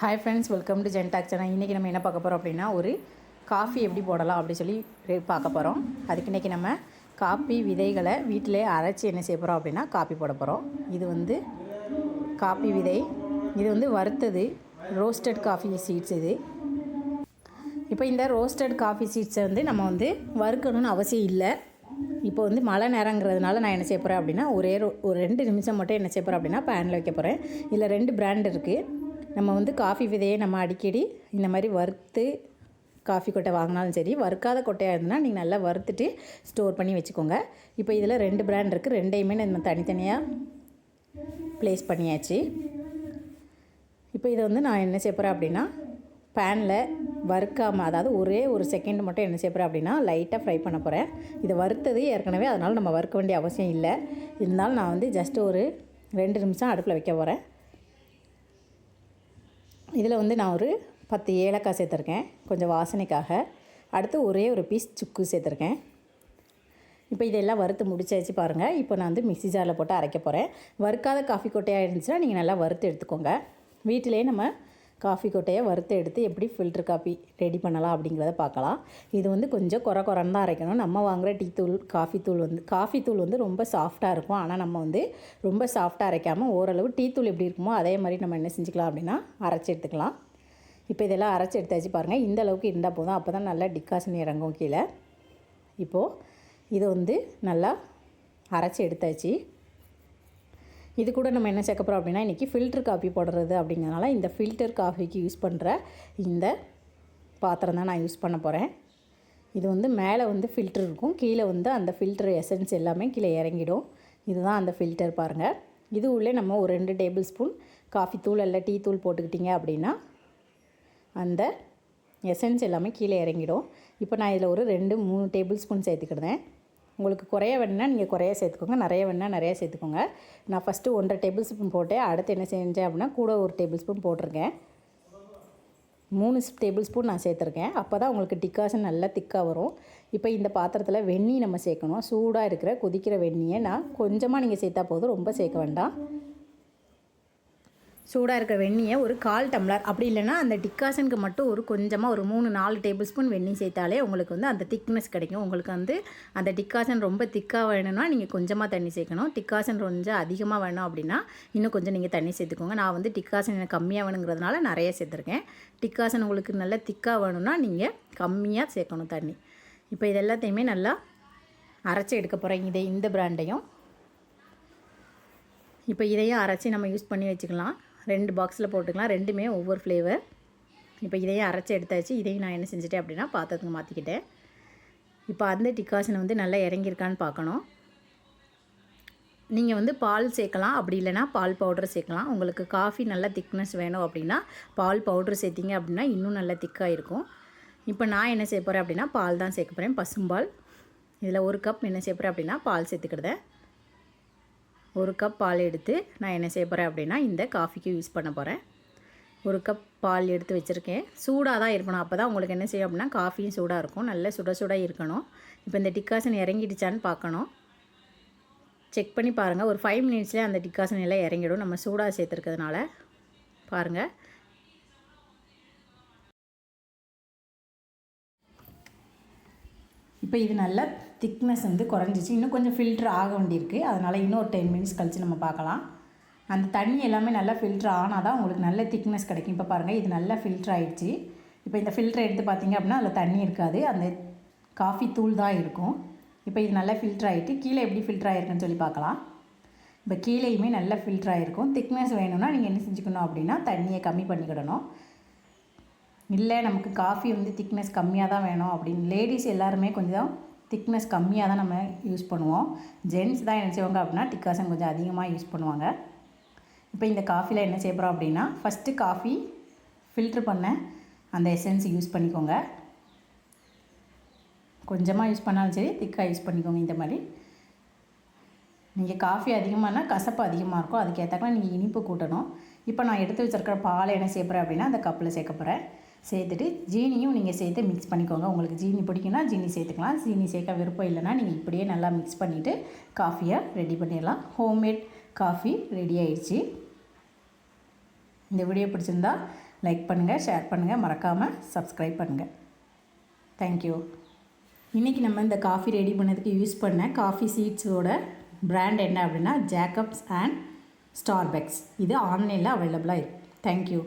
Hi friends welcome to ஜென்டாக் channel இன்றைக்கி நம்ம என்ன பார்க்க போகிறோம் அப்படின்னா ஒரு காஃபி எப்படி போடலாம் அப்படின்னு சொல்லி பார்க்க போகிறோம் அதுக்கு இன்றைக்கி நம்ம காப்பி விதைகளை வீட்டிலே அரைச்சி என்ன செய்ய போகிறோம் அப்படின்னா காப்பி போட போகிறோம் இது வந்து காப்பி விதை. இது வந்து வறுத்தது ரோஸ்டட் காஃபி சீட்ஸ் இது. இப்போ இந்த ரோஸ்டட் காஃபி சீட்ஸை வந்து நம்ம வந்து வறுக்கணும்னு அவசியம் இல்லை. இப்போ வந்து மழை நேரங்கிறதுனால நான் என்ன செய்ய போகிறேன் அப்படின்னா ஒரே ஒரு ரெண்டு நிமிஷம் மட்டும் என்ன செய்ய போகிறேன் அப்படின்னா பேனில் வைக்க போகிறேன் இதில் ரெண்டு பிராண்ட் இருக்குது நம்ம வந்து காஃபி விதையை நம்ம அடிக்கடி இந்த மாதிரி வறுத்து காஃபி கொட்டை வாங்கினாலும் சரி வறுக்காத கொட்டையாக இருந்ததுன்னா நீங்கள் நல்லா வறுத்துட்டு ஸ்டோர் பண்ணி வச்சுக்கோங்க. இப்போ இதில் ரெண்டு பிராண்ட் இருக்குது ரெண்டையுமே நம்ம தனித்தனியாக ப்ளேஸ் பண்ணியாச்சு. இப்போ இதை வந்து நான் என்ன செய்ய அப்படின்னா பேனில் வறுக்காமல் அதாவது ஒரே ஒரு செகண்ட் மட்டும் என்ன செய்ய போகிறேன் அப்படின்னா லைட்டாக ஃப்ரை பண்ண போகிறேன் இதை வறுத்தது ஏற்கனவே அதனால் நம்ம வறுக்க வேண்டிய அவசியம் இல்லை. இருந்தாலும் நான் வந்து ஜஸ்ட் ஒரு ரெண்டு நிமிஷம் அடுப்பில் வைக்க போகிறேன் இதில் வந்து நான் ஒரு பத்து ஏலக்காய் சேர்த்துருக்கேன். கொஞ்சம் வாசனைக்காக. அடுத்து ஒரே ஒரு பீஸ் சுக்கு சேர்த்துருக்கேன். இப்போ இதெல்லாம் வறுத்து முடிச்சாச்சு பாருங்கள் இப்போ நான் வந்து மிக்ஸி ஜாரில் போட்டு அரைக்க போகிறேன் வறுக்காத காஃபி கொட்டையாக இருந்துச்சுன்னா நீங்கள் நல்லா வறுத்து எடுத்துக்கோங்க. வீட்டிலேயே நம்ம காஃபி கொட்டையை வறுத்து எடுத்து எப்படி ஃபில்டர் காஃபி ரெடி பண்ணலாம் அப்படிங்கிறத பார்க்கலாம். இது வந்து கொஞ்சம் குறை குறைன்னு தான் அரைக்கணும். நம்ம வாங்குகிற டீ தூள் காஃபி தூள் வந்து காஃபி தூள் வந்து ரொம்ப சாஃப்டாக இருக்கும். ஆனால் நம்ம வந்து ரொம்ப சாஃப்டாக அரைக்காமல் ஓரளவு டீ தூள் எப்படி இருக்குமோ அதே மாதிரி நம்ம என்ன செஞ்சுக்கலாம் அப்படின்னா அரைச்சி எடுத்துக்கலாம். இப்போ இதெல்லாம் அரைச்சி எடுத்தாச்சு பாருங்கள் இந்த அளவுக்கு இருந்தால் போதும். அப்போ தான் நல்லா டிக்காசன் இறங்கும் கீழே. இப்போது இதை வந்து நல்லா அரைச்சி எடுத்தாச்சு. இது கூட நம்ம என்ன சேர்க்க போகிறோம் அப்படின்னா இன்றைக்கி ஃபில்டர் காஃபி போடுறது அப்படிங்கிறனால இந்த ஃபில்டர் காஃபிக்கு யூஸ் பண்ணுற இந்த பாத்திரம் தான் நான் யூஸ் பண்ண போகிறேன் இது வந்து மேலே வந்து ஃபில்டர் இருக்கும். கீழே வந்து அந்த ஃபில்டர் எசன்ஸ் எல்லாமே கீழே இறங்கிடும். இதுதான் அந்த ஃபில்டர் பாருங்கள் இது உள்ளே நம்ம ஒரு ரெண்டு டேபிள் ஸ்பூன் காஃபி தூள் இல்லை டீ தூள் போட்டுக்கிட்டிங்க அப்படின்னா அந்த எசன்ஸ் எல்லாமே கீழே இறங்கிடும். இப்போ நான் இதில் ஒரு ரெண்டு மூணு டேபிள் ஸ்பூன் சேர்த்துக்கிடுதேன் உங்களுக்கு குறைய வேணுன்னா நீங்கள் குறைய சேர்த்துக்கோங்க. நிறைய வேணுன்னா நிறைய சேர்த்துக்கோங்க. நான் ஃபஸ்ட்டு ஒன்றரை டேபிள் ஸ்பூன் போட்டேன். அடுத்து என்ன செஞ்சேன் அப்படின்னா கூட ஒரு டேபிள் ஸ்பூன் போட்டிருக்கேன். மூணு டேபிள் ஸ்பூன் நான் சேர்த்துருக்கேன். அப்போ தான் உங்களுக்கு டிக்காசன் நல்லா திக்காக வரும். இப்போ இந்த பாத்திரத்தில் வெந்நீர் நம்ம சேர்க்கணும். சூடாக இருக்கிற கொதிக்கிற வெந்நியை நான் கொஞ்சமாக நீங்கள் சேர்த்தா போதும். ரொம்ப சேர்க்க வேண்டாம். சூடாக இருக்க வெந்நியை ஒரு கால் டம்ளர். அப்படி இல்லைன்னா அந்த டிக்காசனுக்கு மட்டும் ஒரு கொஞ்சமாக ஒரு மூணு நாலு டேபிள் ஸ்பூன் வெந்நீர் சேர்த்தாலே உங்களுக்கு வந்து அந்த திக்னஸ் கிடைக்கும். உங்களுக்கு வந்து அந்த டிக்காசன் ரொம்ப திக்காக வேணும்னா நீங்கள் கொஞ்சமாக தண்ணி சேர்க்கணும். டிக்காசன் கொஞ்சம் அதிகமாக வேணும் அப்படின்னா இன்னும் கொஞ்சம் நீங்கள் தண்ணி சேர்த்துக்கோங்க. நான் வந்து டிக்காசன் எனக்கு கம்மியாக வேணுங்கிறதுனால நிறைய சேர்த்துருக்கேன். டிக்காசன் உங்களுக்கு நல்லா திக்காக வேணும்னா நீங்கள் கம்மியாக சேர்க்கணும் தண்ணி. இப்போ இது எல்லாத்தையுமே நல்லா அரைச்சி எடுக்க போகிறேன் இதை இந்த பிராண்டையும் இப்போ இதையும் அரைச்சி நம்ம யூஸ் பண்ணி வச்சுக்கலாம். ரெண்டு பாக்ஸில் போட்டுக்கலாம். ரெண்டுமே ஒவ்வொரு ஃப்ளேவர் இப்போ இதையும் அரைச்சி எடுத்தாச்சு. இதையும் நான் என்ன செஞ்சுட்டேன் அப்படின்னா பாத்திரத்துக்கு மாற்றிக்கிட்டேன் இப்போ அந்த டிக்காசனை வந்து நல்லா இறங்கியிருக்கான்னு பார்க்கணும். நீங்கள் வந்து பால் சேர்க்கலாம். அப்படி இல்லைன்னா பால் பவுடர் சேர்க்கலாம். உங்களுக்கு காஃபி நல்லா திக்னஸ் வேணும் அப்படின்னா பால் பவுடர் சேர்த்திங்க அப்படின்னா இன்னும் நல்லா திக்காக இருக்கும். இப்போ நான் என்ன செய்ய போகிறேன் அப்படின்னா பால் தான் சேர்க்க போகிறேன் பசும்பால். இதில் ஒரு கப் என்ன செய்ய போகிறேன் அப்படின்னா பால் சேர்த்துக்கிடுதேன் ஒரு கப் பால் எடுத்து நான் என்ன செய்ய போகிறேன் அப்படின்னா இந்த காஃபிக்கு யூஸ் பண்ண போகிறேன் ஒரு கப் பால் எடுத்து வச்சுருக்கேன். சூடாக தான் இருக்கணும். அப்போ தான் உங்களுக்கு என்ன செய்யும் அப்படின்னா காஃபியும் சூடாக இருக்கும். நல்ல சுட சுட இருக்கணும். இப்போ இந்த டிக்காசன் இறங்கிடுச்சான்னு பார்க்கணும். செக் பண்ணி பாருங்கள் ஒரு ஃபைவ் மினிட்ஸ்லேயே அந்த டிக்காசன் எல்லாம் இறங்கிடும். நம்ம சூடாக சேர்த்துருக்கிறதுனால. பாருங்கள் இப்போ இது நல்ல திக்னஸ் வந்து குறைஞ்சிச்சு. இன்னும் கொஞ்சம் ஃபில்ட்ரு ஆக வேண்டியிருக்கு. அதனால் இன்னும் ஒரு டென் மினிட்ஸ் கழித்து நம்ம பார்க்கலாம். அந்த தண்ணி எல்லாமே நல்லா ஃபில்ட்ரு ஆனால் தான் உங்களுக்கு நல்ல திக்னஸ் கிடைக்கும். இப்போ பாருங்கள் இது நல்லா ஃபில்டர் ஆகிடுச்சு இப்போ இந்த ஃபில்டர் எடுத்து பார்த்தீங்க அப்படின்னா அதில் தண்ணி இருக்காது. அந்த காஃபி தூள் தான் இருக்கும். இப்போ இது நல்லா ஃபில்டர் ஆகிட்டு கீழே எப்படி ஃபில்டர் ஆகிருக்குன்னு சொல்லி பார்க்கலாம். இப்போ கீழேயுமே நல்லா ஃபில்டர் ஆகிருக்கும் திக்னஸ் வேணும்னா நீங்கள் என்ன செஞ்சுக்கணும் அப்படின்னா தண்ணியை கம்மி பண்ணிக்கிடணும். இல்லை நமக்கு காஃபி வந்து திக்னஸ் கம்மியாக தான் வேணும் அப்படின்னு. லேடிஸ் எல்லாருமே கொஞ்சம் திக்னஸ் கம்மியாக தான் நம்ம யூஸ் பண்ணுவோம். ஜென்ட்ஸ் தான் என்ன செய்வாங்க அப்படின்னா டிக்காசன் கொஞ்சம் அதிகமாக யூஸ் பண்ணுவாங்க. இப்போ இந்த காஃபியில் என்ன செய்ய போகிறோம் அப்படின்னா ஃபஸ்ட்டு காஃபி ஃபில்ட்ரு பண்ண அந்த எசன்ஸ் யூஸ் பண்ணிக்கோங்க. கொஞ்சமாக யூஸ் பண்ணாலும் சரி திக்காக யூஸ் பண்ணிக்கோங்க இந்த மாதிரி. நீங்கள் காஃபி அதிகமானால் கசப்பு அதிகமாக இருக்கும் அதுக்கேற்றாக்கல நீங்கள் இனிப்பு கூட்டணும். இப்போ நான் எடுத்து வச்சிருக்கிற பாலை என்ன சேர்க்குறேன் அப்படின்னா அந்த கப்பில் சேர்க்க போகிறேன் சேர்த்துட்டு ஜீனியும் நீங்கள் சேர்த்து மிக்ஸ் பண்ணிக்கோங்க. உங்களுக்கு ஜீனி பிடிக்குன்னா ஜீனி சேர்த்துக்கலாம். ஜீனி சேர்க்க விருப்பம் இல்லைன்னா நீங்கள் இப்படியே நல்லா மிக்ஸ் பண்ணிவிட்டு காஃபியை ரெடி பண்ணிடலாம். ஹோம்மேட் காஃபி ரெடி ஆயிடுச்சு. இந்த வீடியோ பிடிச்சிருந்தா லைக் பண்ணுங்கள் ஷேர் பண்ணுங்கள் மறக்காமல் சப்ஸ்கிரைப் பண்ணுங்கள் தேங்க்யூ இன்றைக்கி நம்ம இந்த காஃபி ரெடி பண்ணதுக்கு யூஸ் பண்ண காஃபி சீட்ஸோட பிராண்ட் என்ன அப்படின்னா ஜேக்கப்ஸ் அண்ட் ஸ்டார்பெக்ஸ் இது ஆன்லைனில் அவைலபிளாக இருக்குது தேங்க்யூ